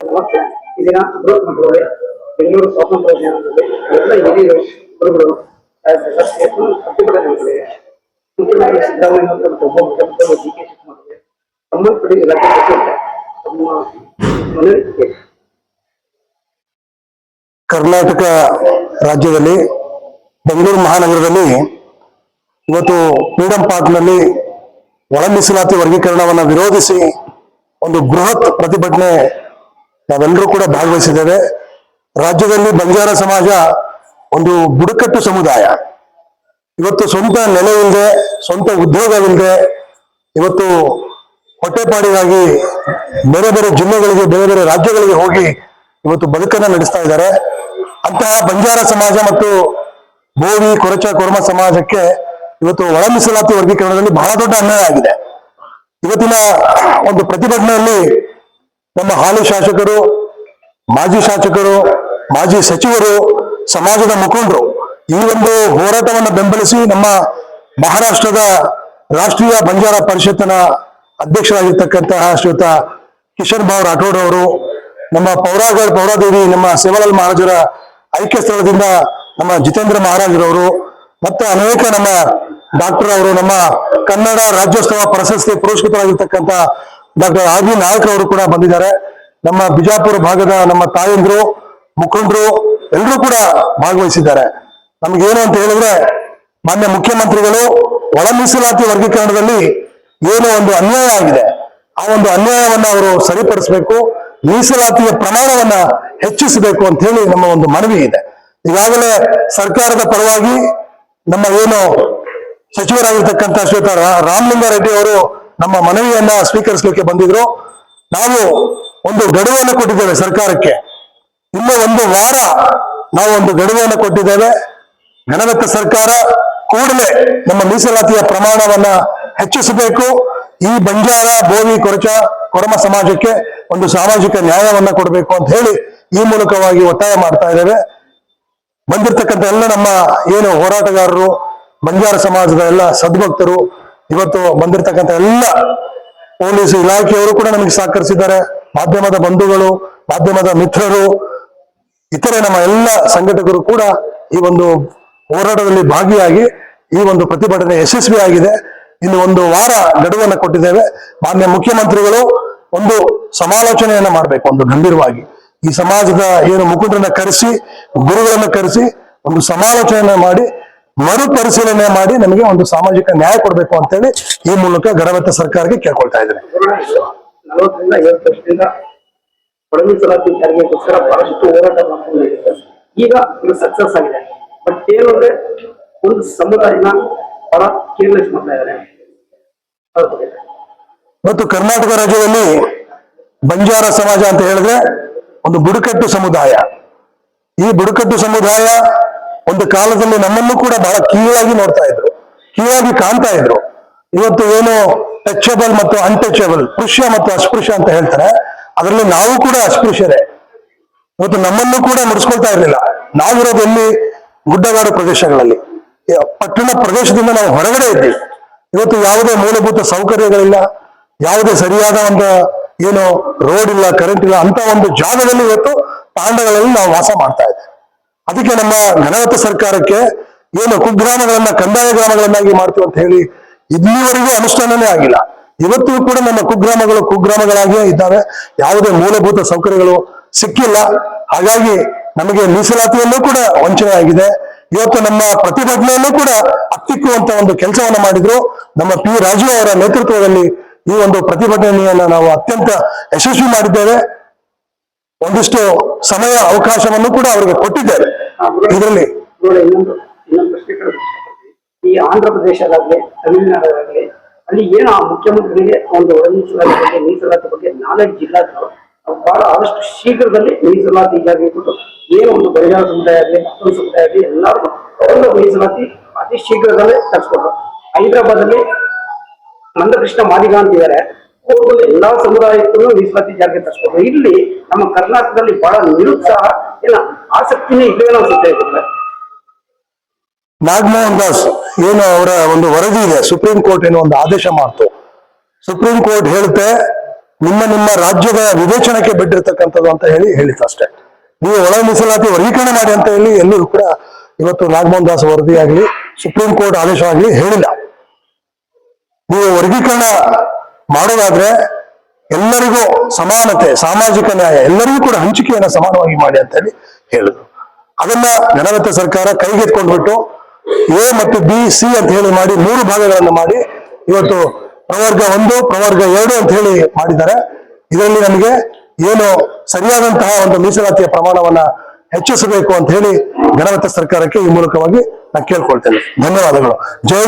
ನಮಸ್ತೆ ಈ ದಿನ ಬೃಹತ್ ಮಟ್ಟದಲ್ಲಿ ಬೆಂಗಳೂರು ಸ್ವಾತಂತ್ರ್ಯ ದಿನದಲ್ಲಿ ಎಲ್ಲ ಹಿರಿಯರು ಗುರುಗಳು ಪ್ರತಿಭಟನೆ ಡಿ ಕೆ ಶಿವಕುಮಾರ್ ಕಡೆ ಕರ್ನಾಟಕ ರಾಜ್ಯದಲ್ಲಿ, ಬೆಂಗಳೂರು ಮಹಾನಗರದಲ್ಲಿ ಇವತ್ತು ಫ್ರೀಡಂ ಪಾರ್ಕ್ನಲ್ಲಿ ಒಳ ಮೀಸಲಾತಿ ವರ್ಗೀಕರಣವನ್ನು ವಿರೋಧಿಸಿ ಒಂದು ಬೃಹತ್ ಪ್ರತಿಭಟನೆ ನಾವೆಲ್ಲರೂ ಕೂಡ ಭಾಗವಹಿಸಿದ್ದೇವೆ. ರಾಜ್ಯದಲ್ಲಿ ಬಂಜಾರ ಸಮಾಜ ಒಂದು ಬುಡಕಟ್ಟು ಸಮುದಾಯ. ಇವತ್ತು ಸ್ವಂತ ನೆಲೆ ಸ್ವಂತ ಉದ್ಯೋಗವಿಲ್ಲದೆ ಇವತ್ತು ಹೊಟ್ಟೆಪಾಡಿಗಾಗಿ ಬೇರೆ ಬೇರೆ ಜಿಲ್ಲೆಗಳಿಗೆ, ಬೇರೆ ಬೇರೆ ರಾಜ್ಯಗಳಿಗೆ ಹೋಗಿ ಇವತ್ತು ಬದುಕನ್ನ ನಡೆಸ್ತಾ ಇದ್ದಾರೆ. ಅಂತಹ ಬಂಜಾರ ಸಮಾಜ ಮತ್ತು ಬೋವಿ, ಕೊರಚ, ಕೊರ್ಮ ಸಮಾಜಕ್ಕೆ ಇವತ್ತು ಒಳ ಮೀಸಲಾತಿ ವರ್ಗೀಕರಣದಲ್ಲಿ ಬಹಳ ದೊಡ್ಡ ಅನ್ಯಾಯ ಆಗಿದೆ. ಇವತ್ತಿನ ಒಂದು ಪ್ರತಿಭಟನೆಯಲ್ಲಿ ನಮ್ಮ ಹಾಲಿ ಶಾಸಕರು, ಮಾಜಿ ಶಾಸಕರು, ಮಾಜಿ ಸಚಿವರು, ಸಮಾಜದ ಮುಖಂಡರು ಈ ಒಂದು ಹೋರಾಟವನ್ನು ಬೆಂಬಲಿಸಿ ನಮ್ಮ ಮಹಾರಾಷ್ಟ್ರದ ರಾಷ್ಟ್ರೀಯ ಬಂಜಾರ ಪರಿಷತ್ತಿನ ಅಧ್ಯಕ್ಷರಾಗಿರ್ತಕ್ಕಂತಹ ಶ್ರೀಯುತ ಕಿಶನ್ ಭಾವ್ ರಾಠೋಡ್ ಅವರು, ನಮ್ಮ ಪೌರಾಗಢ ಪೌರಾದೇವಿ, ನಮ್ಮ ಸೇವಾಲಾಲ್ ಮಹಾರಾಜರ ಐಕ್ಯ ಸ್ಥಳದಿಂದ ನಮ್ಮ ಜಿತೇಂದ್ರ ಮಹಾರಾಜರವರು ಮತ್ತು ಅನೇಕ ನಮ್ಮ ಡಾಕ್ಟರ್ ಅವರು, ನಮ್ಮ ಕನ್ನಡ ರಾಜ್ಯೋತ್ಸವ ಪ್ರಶಸ್ತಿ ಪುರಸ್ಕೃತರಾಗಿರ್ತಕ್ಕಂಥ ಡಾಕ್ಟರ್ ಆರ್ ಬಿ ನಾಯಕ್ ಅವರು ಕೂಡ ಬಂದಿದ್ದಾರೆ. ನಮ್ಮ ಬಿಜಾಪುರ ಭಾಗದ ನಮ್ಮ ತಾಯಂದ್ರು, ಮುಖಂಡರು ಎಲ್ಲರೂ ಕೂಡ ಭಾಗವಹಿಸಿದ್ದಾರೆ. ನಮಗೇನು ಅಂತ ಹೇಳಿದ್ರೆ, ಮಾನ್ಯ ಮುಖ್ಯಮಂತ್ರಿಗಳು ಒಳ ಮೀಸಲಾತಿ ವರ್ಗೀಕರಣದಲ್ಲಿ ಏನು ಒಂದು ಅನ್ಯಾಯ ಆಗಿದೆ, ಆ ಒಂದು ಅನ್ಯಾಯವನ್ನ ಅವರು ಸರಿಪಡಿಸಬೇಕು, ಮೀಸಲಾತಿಯ ಪ್ರಮಾಣವನ್ನ ಹೆಚ್ಚಿಸಬೇಕು ಅಂತ ಹೇಳಿ ನಮ್ಮ ಒಂದು ಮನವಿ ಇದೆ. ಈಗಾಗಲೇ ಸರ್ಕಾರದ ಪರವಾಗಿ ನಮ್ಮ ಏನು ಸಚಿವರಾಗಿರ್ತಕ್ಕಂಥ ಶ್ವೇತ ರಾಮಲಿಂಗಾರೆಡ್ಡಿ ಅವರು ನಮ್ಮ ಮನವಿಯನ್ನ ಸ್ವೀಕರಿಸಲಿಕ್ಕೆ ಬಂದಿದ್ರು. ನಾವು ಒಂದು ಗಡುವನ್ನು ಕೊಟ್ಟಿದ್ದೇವೆ ಸರ್ಕಾರಕ್ಕೆ. ಇನ್ನೂ ಒಂದು ವಾರ ನಾವು ಒಂದು ಗಡುವನ್ನು ಕೊಟ್ಟಿದ್ದೇವೆ. ಗಣರತ್ನ ಸರ್ಕಾರ ಕೂಡಲೇ ನಮ್ಮ ಮೀಸಲಾತಿಯ ಪ್ರಮಾಣವನ್ನ ಹೆಚ್ಚಿಸಬೇಕು. ಈ ಬಂಜಾರ, ಬೋವಿ ಕೊರಚ ಕೊರಮ ಸಮಾಜಕ್ಕೆ ಒಂದು ಸಾಮಾಜಿಕ ನ್ಯಾಯವನ್ನ ಕೊಡಬೇಕು ಅಂತ ಹೇಳಿ ಈ ಮೂಲಕವಾಗಿ ಒತ್ತಾಯ ಮಾಡ್ತಾ ಇದ್ದೇವೆ. ಬಂದಿರ್ತಕ್ಕಂಥ ಎಲ್ಲ ನಮ್ಮ ಏನು ಹೋರಾಟಗಾರರು, ಬಂಜಾರ ಸಮಾಜದ ಎಲ್ಲ ಸದ್ಭಕ್ತರು, ಇವತ್ತು ಬಂದಿರತಕ್ಕಂಥ ಎಲ್ಲ ಪೊಲೀಸ್ ಇಲಾಖೆಯವರು ಕೂಡ ನಮಗೆ ಸಹಕರಿಸಿದ್ದಾರೆ. ಮಾಧ್ಯಮದ ಬಂಧುಗಳು, ಮಾಧ್ಯಮದ ಮಿತ್ರರು, ಇತರೆ ನಮ್ಮ ಎಲ್ಲ ಸಂಘಟಕರು ಕೂಡ ಈ ಒಂದು ಹೋರಾಟದಲ್ಲಿ ಭಾಗಿಯಾಗಿ ಈ ಒಂದು ಪ್ರತಿಭಟನೆ ಯಶಸ್ವಿಯಾಗಿದೆ ಇನ್ನು ಒಂದು ವಾರ ಗಡುವನ್ನು ಕೊಟ್ಟಿದ್ದೇವೆ. ಮಾನ್ಯ ಮುಖ್ಯಮಂತ್ರಿಗಳು ಒಂದು ಸಮಾಲೋಚನೆಯನ್ನ ಮಾಡಬೇಕು, ಒಂದು ಗಂಭೀರವಾಗಿ. ಈ ಸಮಾಜದ ಏನು ಮುಖಂಡರನ್ನ ಕರೆಸಿ, ಗುರುಗಳನ್ನ ಕರೆಸಿ ಒಂದು ಸಮಾಲೋಚನೆ ಮಾಡಿ, ಮರುಪರಿಶೀಲನೆ ಮಾಡಿ ನಮಗೆ ಒಂದು ಸಾಮಾಜಿಕ ನ್ಯಾಯ ಕೊಡಬೇಕು ಅಂತೇಳಿ ಈ ಮೂಲಕ ಗಡವತ್ತ ಸರ್ಕಾರಕ್ಕೆ ಕೇಳ್ಕೊಳ್ತಾ ಇದ್ದೇನೆ. ಈಗ ಸಕ್ಸಸ್ ಆಗಿದೆ. ಬಟ್ ಅಂದ್ರೆ ಒಂದು ಸಮುದಾಯನ ಬಹಳ ಕೇರ್ಲೆಸ್ ಮಾಡ್ತಾ ಇದ್ದಾರೆ. ಮತ್ತು ಕರ್ನಾಟಕ ರಾಜ್ಯದಲ್ಲಿ ಬಂಜಾರ ಸಮಾಜ ಅಂತ ಹೇಳಿದ್ರೆ ಒಂದು ಬುಡಕಟ್ಟು ಸಮುದಾಯ. ಈ ಬುಡಕಟ್ಟು ಸಮುದಾಯ ಒಂದು ಕಾಲದಲ್ಲಿ ನಮ್ಮನ್ನು ಕೂಡ ಬಹಳ ಕೀಳಾಗಿ ನೋಡ್ತಾ ಇದ್ರು, ಕೀಳಾಗಿ ಕಾಣ್ತಾ ಇದ್ರು. ಇವತ್ತು ಏನು ಟಚಬಲ್ ಮತ್ತು ಅನ್ಟಚಬಲ್ ಪುಷ್ಯ ಮತ್ತು ಅಸ್ಪೃಶ್ಯ ಅಂತ ಹೇಳ್ತಾರೆ. ಅದರಲ್ಲಿ ನಾವು ಕೂಡ ಅಸ್ಪೃಶ್ಯರೇ. ಇವತ್ತು ನಮ್ಮನ್ನು ಕೂಡ ಮುಡಿಸ್ಕೊಳ್ತಾ ಇರಲಿಲ್ಲ. ನಾವಿರೋದು ಎಲ್ಲಿ? ಗುಡ್ಡಗಾಡು ಪ್ರದೇಶಗಳಲ್ಲಿ. ಪಟ್ಟಣ ಪ್ರದೇಶದಿಂದ ನಾವು ಹೊರಗಡೆ ಇದ್ದೀವಿ ಇವತ್ತು ಯಾವುದೇ ಮೂಲಭೂತ ಸೌಕರ್ಯಗಳಿಲ್ಲ, ಯಾವುದೇ ಸರಿಯಾದ ಒಂದು ಏನು ರೋಡ್ ಇಲ್ಲ ಕರೆಂಟ್ ಇಲ್ಲ, ಅಂತ ಒಂದು ಜಾಗದಲ್ಲಿ ಇವತ್ತು ತಾಂಡಗಳಲ್ಲಿ ನಾವು ವಾಸ ಮಾಡ್ತಾ ಇದ್ದೇವೆ. ಅದಕ್ಕೆ ನಮ್ಮ ಘನವತ್ತ ಸರ್ಕಾರಕ್ಕೆ ಏನು ಕುಗ್ರಾಮಗಳನ್ನ, ಕಂದಾಯ ಗ್ರಾಮಗಳನ್ನಾಗಿ ಮಾಡ್ತೀವಿ ಅಂತ ಹೇಳಿ ಇಲ್ಲಿವರೆಗೂ ಅನುಷ್ಠಾನನೇ ಆಗಿಲ್ಲ. ಇವತ್ತು ಕೂಡ ನಮ್ಮ ಕುಗ್ರಾಮಗಳು ಕುಗ್ರಾಮಗಳಾಗಿಯೇ ಇದ್ದಾವೆ. ಯಾವುದೇ ಮೂಲಭೂತ ಸೌಕರ್ಯಗಳು ಸಿಕ್ಕಿಲ್ಲ. ಹಾಗಾಗಿ ನಮಗೆ ಮೀಸಲಾತಿಯಲ್ಲೂ ಕೂಡ ವಂಚನೆ ಆಗಿದೆ ಇವತ್ತು ನಮ್ಮ ಪ್ರತಿಭಟನೆಯಲ್ಲೂ ಕೂಡ ಹತ್ತಿಕ್ಕುವಂತ ಒಂದು ಕೆಲಸವನ್ನ ಮಾಡಿದ್ರು. ನಮ್ಮ ಪಿ ರಾಜು ಅವರ ನೇತೃತ್ವದಲ್ಲಿ ಈ ಒಂದು ಪ್ರತಿಭಟನೆಯನ್ನ ನಾವು ಅತ್ಯಂತ ಯಶಸ್ವಿ ಮಾಡಿದ್ದೇವೆ. ಒಂದಿಷ್ಟು ಸಮಯ ಅವಕಾಶವನ್ನು ಕೂಡ ಅವರಿಗೆ ಕೊಟ್ಟಿದ್ದೇವೆ. ಇದರಲ್ಲಿ ಈ ಆಂಧ್ರ ಪ್ರದೇಶದಾಗ್ಲಿ ತಮಿಳುನಾಡಾಗಲಿ ಅಲ್ಲಿ ಏನು ಆ ಮುಖ್ಯಮಂತ್ರಿಗೆ ಒಂದು ಒಳ ಮೀಸಲಾತಿ ಬಗ್ಗೆ ಮೀಸಲಾತಿ ಬಗ್ಗೆ ನಾಲೆಡ್ಜ್ ಇಲ್ಲ ಬಹಳ ಆದಷ್ಟು ಶೀಘ್ರದಲ್ಲಿ ಮೀಸಲಾತಿ ಜಾರಿಗೊಟ್ಟು ಏನು ಒಂದು ಪರಿಹಾರ ಸಮುದಾಯ ಆಗಲಿ, ಮತ್ತೊಂದು ಸಮುದಾಯ ಆಗಲಿ, ಎಲ್ಲರಿಗೂ ಅವರನ್ನು ಮೀಸಲಾತಿ ಅತಿ ಶೀಘ್ರದಲ್ಲೇ ತರಿಸ್ಕೊಟ್ರು. ಹೈದರಾಬಾದ್ ಅಲ್ಲಿ ನಂದಕೃಷ್ಣ ಮಾದಿಗ ಅಂತಿದ್ದಾರೆ ಅವರು ಎಲ್ಲಾ ಸಮುದಾಯಕ್ಕೂ ಮೀಸಲಾತಿ ಜಾರಿಗೆ ತರಿಸ್ಕೊಟ್ರು. ಇಲ್ಲಿ ನಮ್ಮ ಕರ್ನಾಟಕದಲ್ಲಿ ಬಹಳ ನಿರುತ್ಸಾಹ, ಇಲ್ಲ, ಆಸಕ್ತಿನೇ ಇಲ್ಲವೇನೋ ಅನ್ಸುತ್ತೆ. ನಾಗಮೋಹನ್ ದಾಸ್, ಏನು ಅವರ ಒಂದು ವರದಿ ಇದೆ? ಸುಪ್ರೀಂ ಕೋರ್ಟ್ ಏನೋ ಒಂದು ಆದೇಶ ಮಾಡ್ತು. ಸುಪ್ರೀಂ ಕೋರ್ಟ್ ಹೇಳುತ್ತೆ ನಿಮ್ಮ ನಿಮ್ಮ ರಾಜ್ಯದ ವಿವೇಚನೆಗೆ ಬಿಟ್ಟಿರ್ತಕ್ಕಂಥದ್ದು ಅಂತ ಹೇಳಿ ಹೇಳಿತ್ತು ಅಷ್ಟೇ. ನೀವು ಒಳ ಮೀಸಲಾತಿ ವರ್ಗೀಕರಣ ಮಾಡಿ ಅಂತ ಹೇಳಿ ಎಲ್ಲರೂ ಕೂಡ ಇವತ್ತು ನಾಗಮೋಹನ್ ದಾಸ್ ವರದಿ ಆಗಲಿ ಸುಪ್ರೀಂ ಕೋರ್ಟ್ ಆದೇಶ ಆಗಲಿ ಹೇಳಿಲ್ಲ. ನೀವು ವರ್ಗೀಕರಣ ಮಾಡೋದಾದ್ರೆ ಎಲ್ಲರಿಗೂ ಸಮಾನತೆ, ಸಾಮಾಜಿಕ ನ್ಯಾಯ, ಎಲ್ಲರಿಗೂ ಕೂಡ ಹಂಚಿಕೆಯನ್ನ ಸಮಾನವಾಗಿ ಮಾಡಿ ಅಂತ ಹೇಳಿ ಹೇಳಿದ್ರು. ಅದನ್ನ ಗಣರಾಜ್ಯ ಸರ್ಕಾರ ಕೈಗೆತ್ಕೊಂಡ್ಬಿಟ್ಟು ಎ ಮತ್ತು ಬಿ, ಸಿ ಅಂತ ಹೇಳಿ ಮಾಡಿ ಮೂರು ಭಾಗಗಳನ್ನು ಮಾಡಿ ಇವತ್ತು ಪ್ರವರ್ಗ ಒಂದು, ಪ್ರವರ್ಗ ಎರಡು ಅಂತ ಹೇಳಿ ಮಾಡಿದ್ದಾರೆ. ಇದರಲ್ಲಿ ನಮಗೆ ಏನು ಸರಿಯಾದಂತಹ ಒಂದು ಮೀಸಲಾತಿಯ ಪ್ರಮಾಣವನ್ನ ಹೆಚ್ಚಿಸಬೇಕು ಅಂತ ಹೇಳಿ ಗಣರಾಜ್ಯ ಸರ್ಕಾರಕ್ಕೆ ಈ ಮೂಲಕವಾಗಿ ನಾನು ಕೇಳ್ಕೊಳ್ತೇನೆ. ಧನ್ಯವಾದಗಳು. ಜಯ